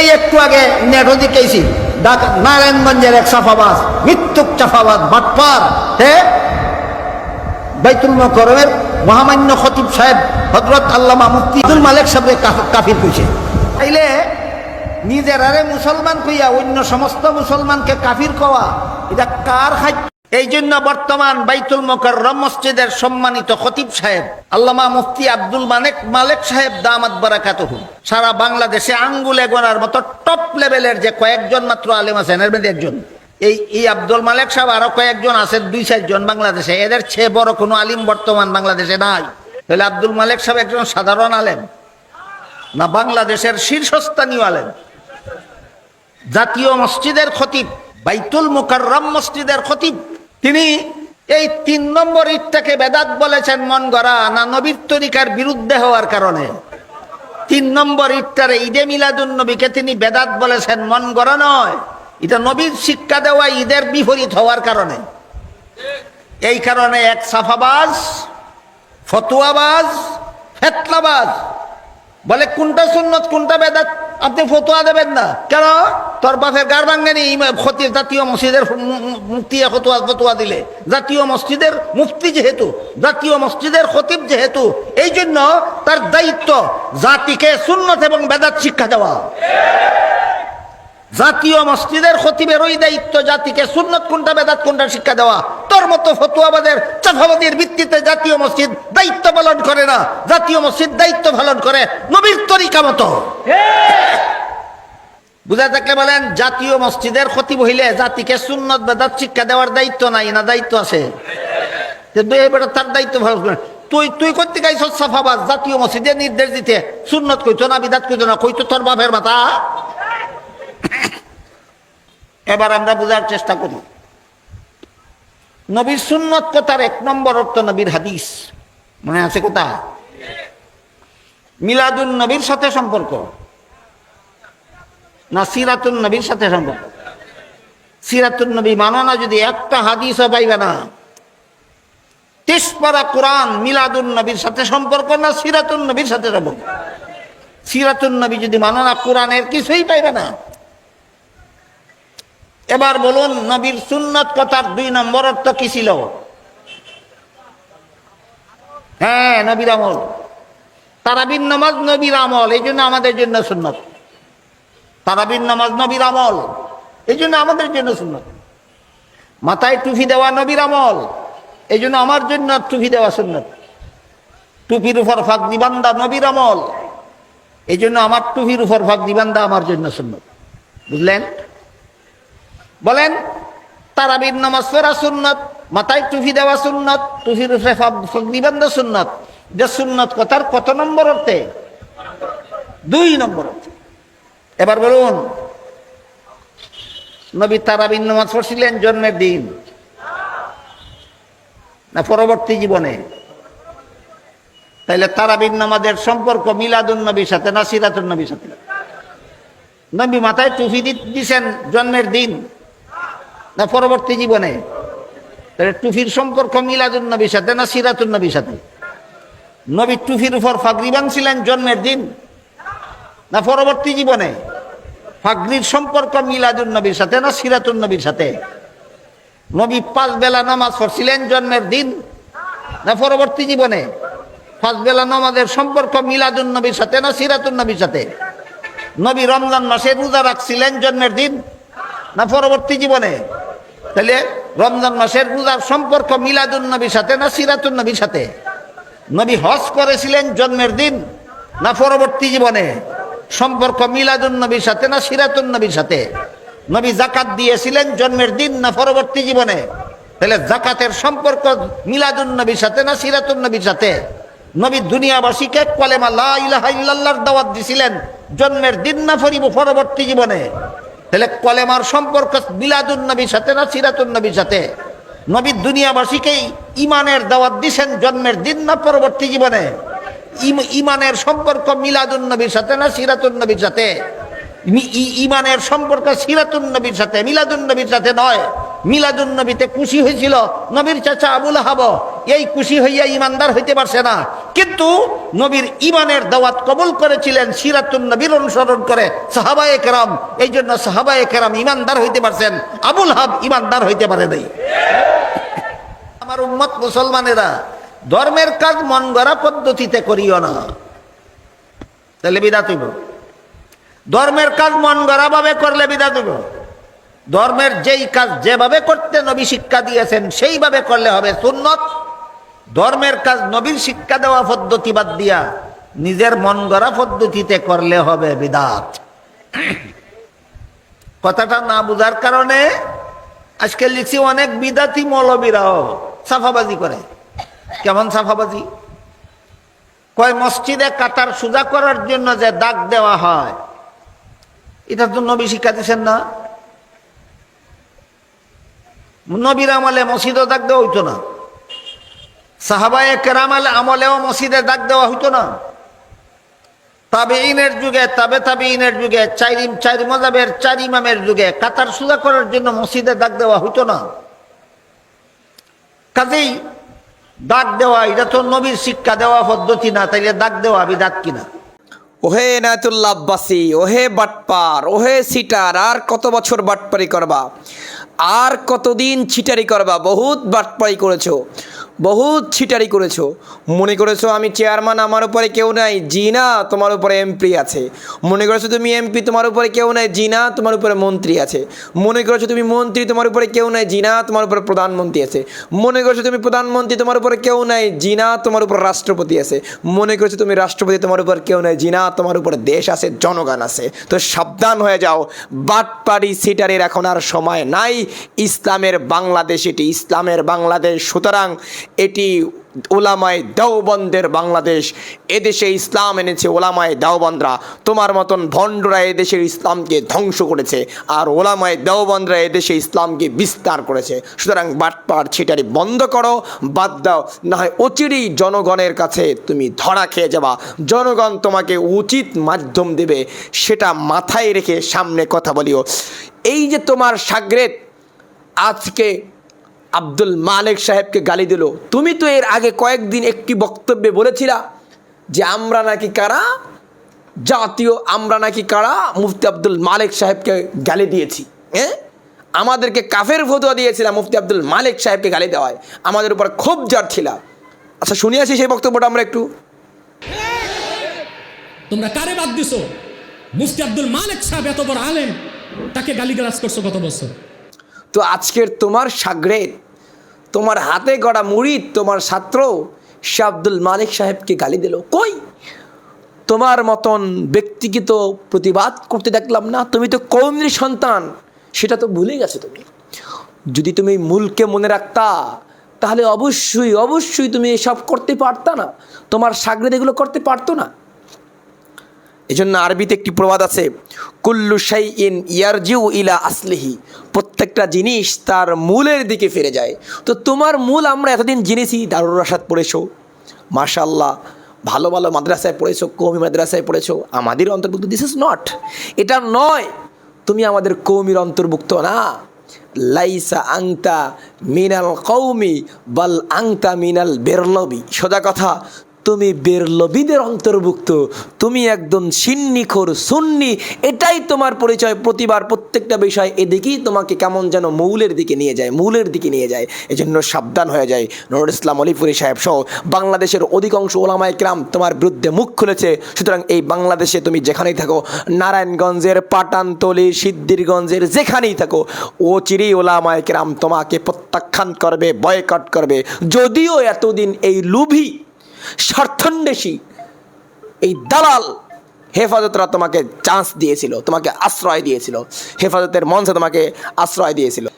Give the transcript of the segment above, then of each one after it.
এই একটু আগে নেটো দিকেছি নারায়ণগঞ্জের এক সাফাবাজ মৃত্যুক চাফাবাদ বাটপার হ্যাঁ বাইতুল মকরমের মহামান্য খতিব সাহেব হজরত আল্লামা মুফতি আব্দুল মালিক সাহেব কাফির কইছে। তাইলে নিজের আরে মুসলমান কইয়া অন্য সমস্ত মুসলমানকে কাফির কওয়া, এটা কার খাদ্য? এই জন্য বর্তমান বাইতুল মোকাররম মসজিদের সম্মানিত খতিব সাহেব, আল্লামা মুফতি আব্দুল মানেক মালেক সাহেব দামাত বারাকাতুহু। সারা বাংলাদেশে আঙ্গুলে গোনার মতো টপ লেভেলের যে কয়েকজন মাত্র আলেম আছেন, এর মধ্যে একজন। এই এই আব্দুল মালেক সাহেব আরও কয়েকজন আছেন, দুই চারজন বাংলাদেশে। এদের চেয়ে বড় কোনো আলিম বর্তমান বাংলাদেশে নাই। তাহলে আব্দুল মালেক সাহেব একজন সাধারণ আলেম, না বাংলাদেশের শীর্ষস্থানীয় আলেম? জাতীয় মসজিদের খতিব, বাইতুল মুকাররম মসজিদের খতিব তিনি এই তিন নম্বর ইটটাকে বেদাত বলেছেন, মন গড়া, না নবীর তরিকার বিরুদ্ধে হওয়ার কারণে। তিন নম্বর ইটটারে ঈদে মিলাদুন নবীকে তিনি বেদাত বলেছেন, মন গড়া নয়। এটা নবীর শিক্ষা দেওয়া ঈদের বিপরীত হওয়ার কারণে। এই কারণে এক সাফাবাজ, ফতুয়াবাজ, ফেতলাবাজ, বলে কোনটা সুন্নত, কোনটা বেদাত? আপনি ফতোয়া দেবেন না। কেন? তোর বাপের গার ভাঙ্গেনি ক্ষতি জাতীয় মসজিদের মুক্তি ফতোয়া ফতোয়া দিলে। জাতীয় মসজিদের মুক্তি যেহেতু, জাতীয় মসজিদের খতিব যেহেতু, এই জন্য তার দায়িত্ব জাতিকে সুন্নত এবং বেদাত শিক্ষা দেওয়া। জাতীয় মসজিদের খতিবের ওই দায়িত্ব জাতিকে সুন্নত কোনটা বেদাত কোনটা শিক্ষা দেওয়া। তোর মতো ফতুয়াবাদের চাফাবাদের ভিত্তিতে জাতীয় মসজিদ দায়িত্ব পালন করে না। জাতীয় মসজিদ দায়িত্ব পালন করে নবীর তরিকা মতো। বুঝা থাকলে বলেন, জাতীয় মসজিদের ক্ষতি বহিলে জাতিকে সুন্নত, বেদাত শিক্ষা দেওয়ার দায়িত্ব নাই না দায়িত্ব আছে? তার দায়িত্ব ভালো তুই তুই করতে গাইছ সাফাবাদ? জাতীয় মসজিদে নির্দেশ দিতে সুন্নত কইতো না, বিদাত কইতো না, কইতো তোর বাপের মাথা? এবার আমরা বোঝার চেষ্টা করি নবীর সুন্নত কথার এক নম্বর অর্থ নবীর হাদিস। মনে আছে কোথা? মিলাদুন নবীর সাথে সম্পর্ক। না, সিরাতুন নবীর সাথে সম্পর্ক। সিরাতুন নবী মানো না যদি একটা হাদিসও পাইবে না। তেসপারা কোরআন মিলাদুন নবীর সাথে সম্পর্ক না সিরাতুন নবীর সাথে সম্পর্ক? সিরাতুন নবী যদি মানো না, কোরআনের কিছুই পাইবে না। এবার বলুন, নবীর সুন্নত কথার দুই নম্বর অর্থ কি ছিল? হ্যাঁ নবীর আমল। তারাবিন নামাজ নবীর আমল, এই জন্য আমাদের জন্য সুন্নত। তারাবিন নামাজ নবীর আমল, এই জন্য আমাদের জন্য সুন্নত। মাথায় টুপি দেওয়া নবীর আমল, এই জন্য আমার জন্য টুপি দেওয়া সুন্নত। টুপির উপর ফাঁক দিবান্দা নবীর আমল, এই জন্য আমার টুপির উপর ফাঁক দিবান্দা আমার জন্য সুন্নত। বুঝলেন? বলেন, তারাবির নামাজ পড়া সুন্নত, মাথায় টুপি দেওয়া সুন্নত উপরে ফাঁক সুন্নত, যে সুন্নত কথার কত নম্বর অর্থে? দুই নম্বর অর্থে। এবার বলুন, নবী তারাবিন নামাজ পড়ছিলেন জন্মের দিন না পরবর্তী জীবনে? তাইলে তারাবিন নামাজের সম্পর্ক মিলাদুন নবীর সাথে না সিরাতুন নবীর সাথে? নবী মাথায় টুপি দি- দিছেন জন্মের দিন। না পরবর্তী জীবনে? তাহলে টুফির সম্পর্ক মিলাদুন নবীর সাথে না সিরাতুন নবীর সাথে? নবী টুফির উপর ফাগরি বাঁধছিলেন জন্মের দিন। না পরবর্তী জীবনে? ফাগরির সম্পর্ক মিলাদুন নবীর সাথে না সিরাতুন নবীর সাথে? নবী পাঁচ বেলা নামাজ পড়ছিলেন জন্মের দিন। না পরবর্তী জীবনে? পাঁচ বেলা নামাজের সম্পর্ক মিলাদুন নবীর সাথে না সিরাতুন নবীর সাথে? নবী রমজান মাসে রোজা রাখছিলেন জন্মের দিন। না পরবর্তী জীবনে? তাহলে রমজান মাসের রোজার সম্পর্ক মিলাদুন নবীর সাথে না সিরাতুন নবীর সাথে? নবী হজ করেছিলেন জন্মের দিন না পরবর্তী জীবনে? সম্পর্ক মিলাদুন নবীর সাথে না সিরাতুন নবীর সাথে? নবী জাকাত দিয়েছিলেন জন্মের দিন না পরবর্তী জীবনে? তাহলে জাকাতের সম্পর্ক মিলাদুন নবীর সাথে না সিরাতুন নবীর সাথে? নবী দুনিয়াবাসীকে কলেমা লা ইলাহা ইল্লাল্লাহর দাওয়াত দিছিলেন, জন্মের দিন না ফরিব পরবর্তী জীবনে? তাহলে কলেমার সম্পর্ক মিলাদুন নবীর সাথে না সিরাতুন নবীর সাথে? নবী দুনিয়াবাসীকেই ইমানের দাওয়াত দিছেন জন্মের দিন না পরবর্তী জীবনে? ইম- ইমানের সম্পর্ক মিলাদুন নবীর সাথে না সিরাতুন নবীর সাথে? ইমানের সম্পর্ক সিরাতুন নবীর সাথে, মিলাদুন নবীর সাথে নয়। মিলাদুন নবীতে খুশি হয়েছিল। নবীর চাচা আবুল হাব এই খুশি হইয়া ইমানদার হইতে পারছে না। কিন্তু নবীর ইমানের দাওয়াত কবুল করেছিলেন সিরাতুন নবীর অনুসরণ করে সাহাবায়ে কেরাম। এই জন্য সাহাবায়ে কেরাম ইমানদার হইতে পারছেন। আবুল হাব ইমানদার হইতে পারে নাই। আমার উম্মত মুসলমানেরা, ধর্মের কাজ মন গড়া পদ্ধতিতে করিও না। তাহলে বিদাত হইব। ধর্মের কাজ মন গড়া ভাবে করলে বিদাত হইব। ধর্মের যেই কাজ যেভাবে করতে নবী শিক্ষা দিয়েছেন, সেইভাবে করলে হবে সুন্নত। ধর্মের কাজ নবীর শিক্ষা দেওয়া পদ্ধতি বাদ দিয়া নিজের মন গড়া পদ্ধতিতে করলে হবে বিদাত। কথাটা না বুঝার কারণে আজকে লিখছি অনেক বিদাতি মৌলবীরাও সাফাবাজি করে। কেমন সাফাবাজি? কয়, মসজিদে কাতার সুজা করার জন্য যে দাগ দেওয়া হয়, এটা তো নবী শিক্ষা দিচ্ছেন না। নবীর আমলে মসজিদও দাগ দেওয়া হইতো না। সাহাবায়ে কেরামাল আমলেও মসজিদে দাগ দেওয়া হইতো না। তাবে ইনের যুগে, তাবে তাবে ইনের যুগে, চার চার মজাবের, চার ইমামের যুগে কাতার সুজা করার জন্য মসজিদে দাগ দেওয়া হইতো না। কাজেই দাগ দেওয়া, এটা তো নবীর শিক্ষা দেওয়া পদ্ধতি না, তাইলে দাগ দেওয়া দাগ কিনা। ওহে নায়তুল্লাহ আব্বাসি, ওহে বাটপার, ওহে সিটার, আর কত বছর বাটপারি করবা? আর কতদিন ছিটারি করবা? বহুত বাটপাই করেছ। বহুত ছিটারি করেছ। মনে করেছ আমি চেয়ারম্যান, আমার উপরে কেউ নাই। জি না তোমার উপরে এমপি আছে। মনে করেছ তুমি এমপি, তোমার উপরে কেউ নাই। জি না তোমার উপরে মন্ত্রী আছে। মনে করেছ তুমি মন্ত্রী, তোমার উপরে কেউ নাই। জি না তোমার উপরে প্রধানমন্ত্রী আছে। মনে করেছ তুমি প্রধানমন্ত্রী, তোমার উপরে কেউ নাই। জি না তোমার উপর রাষ্ট্রপতি আছে। মনে করেছ তুমি রাষ্ট্রপতি, তোমার উপর কেউ নাই। জি না তোমার উপরে দেশ আছে, জনগণ আছে। তো সাবধান হয়ে যাও। বাটপাড়ি সিটারের এখন আর সময় নাই। ইসলামের বাংলাদেশ এটি। ইসলামের বাংলাদেশ। সুতরাং এটি ওলামায় দেওবন্দের বাংলাদেশ। এদেশে ইসলাম এনেছে ওলামায় দেওবন্দরা। তোমার মতন ভণ্ডরা এদেশের ইসলামকে ধ্বংস করেছে আর ওলামায় দেওবন্দরা এদেশে ইসলামকে বিস্তার করেছে। সুতরাং বাটপার ছিটারি বন্ধ করো, বাদ দাও না হয় অচিরেই জনগণের কাছে তুমি ধরা খেয়ে যাবা। জনগণ তোমাকে উচিত মাধ্যম দেবে, সেটা মাথায় রেখে সামনে কথা বলিও। এই যে তোমার সাগরেত, আজকে আব্দুল মালিক সাহেবকে গালি দিল। তুমি তো এর আগে কয়েকদিন একটি বক্তব্যে বলেছিলা যে আমরা নাকি কারা? জাতীয় আমরা নাকি কারা? মুফতি আব্দুল মালিক সাহেবকে গালি দিয়েছি। হ্যাঁ? আমাদেরকে কাফের ফতুয়া দিয়েছিলাম মুফতি আব্দুল মালিক সাহেবকে গালি দেওয়ায়। আমাদের উপর খুব জ্বর ছিল। আচ্ছা শুনিয়াছি সেই বক্তব্যটা আমরা একটু। তোমরা কারে বাদ দিছো? মুফতি আব্দুল মালিক সাহেব এত বড় আলেম তাকে গালিগালাজ করছ কত বছর। তো আজকের তোমার সাগরেদ তোমার হাতে গড়া মুড়িদ, তোমার ছাত্র সে আব্দুল মালিক সাহেবকে গালি দিল। কই? তোমার মতন ব্যক্তিকে তো প্রতিবাদ করতে দেখলাম না। তুমি তো কৌমের সন্তান, সেটা তো ভুলে গেছো তুমি। যদি তুমি মূলকে মনে রাখতা, তাহলে অবশ্যই অবশ্যই তুমি এসব করতে পারতা না। তোমার সাগরেদ এগুলো করতে পারতো না। এজন্য আরবিতে একটি প্রবাদ আছে, কুল্লু শাই ইন ইয়ারজিউ ইলা আসলিহি। প্রত্যেকটা জিনিস তার মূলের দিকে ফিরে যায়। তো তোমার মূল আমরা এতদিন জেনেছি দারুর রাসাদ পড়েছো। মাশাল্লাহ ভালো ভালো মাদ্রাসায় পড়েছো কৌমি মাদ্রাসায় পড়েছো। আমাদের অন্তর্ভুক্ত দিস ইজ নট এটা নয়, তুমি আমাদের কৌমির অন্তর্ভুক্ত না। লাইসা আংতা মিনাল কৌমি বাল আংতা মিনাল বেরলবি। সোজা কথা তুমি বেরলবিদের অন্তর্ভুক্ত, তুমি একদম সিন্নিখোর সুন্নি, এটাই তোমার পরিচয়। প্রতিবার প্রত্যেকটা বিষয় এদিকেই তোমাকে কেমন যেন মৌলের দিকে নিয়ে যায়, মৌলের দিকে নিয়ে যায়। এজন্য সাবধান হয়ে যায়। নুরুল ইসলাম অলিপুরি সাহেব সহ বাংলাদেশের অধিকাংশ ওলামায় ক্রাম তোমার বিরুদ্ধে মুখ খুলেছে। সুতরাং এই বাংলাদেশে তুমি যেখানেই থাকো, নারায়ণগঞ্জের পাটানতলি, সিদ্ধিরগঞ্জের যেখানেই থাকো, ও চিরি ওলামায় ক্রাম তোমাকে প্রত্যাখ্যান করবে, বয়কট করবে। যদিও এতদিন এই লুভি স্বার্থন্বেষী। এই দালাল হেফাজতরা তোমাকে চান্স দিয়েছিল, তোমাকে আশ্রয় দিয়েছিল। হেফাজতের মঞ্চে তোমাকে আশ্রয় দিয়েছিল।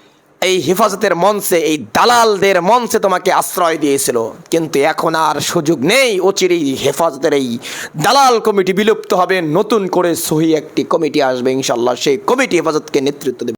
এই হেফাজতের মঞ্চে, এই দালালদের মঞ্চে তোমাকে আশ্রয় দিয়েছিল। কিন্তু এখন আর সুযোগ নেই, অচিরেই হেফাজতের এই দালাল কমিটি বিলুপ্ত হবে, নতুন করে সহি একটি কমিটি আসবে ইনশাল্লাহ সেই কমিটি হেফাজতকে নেতৃত্ব দেবে।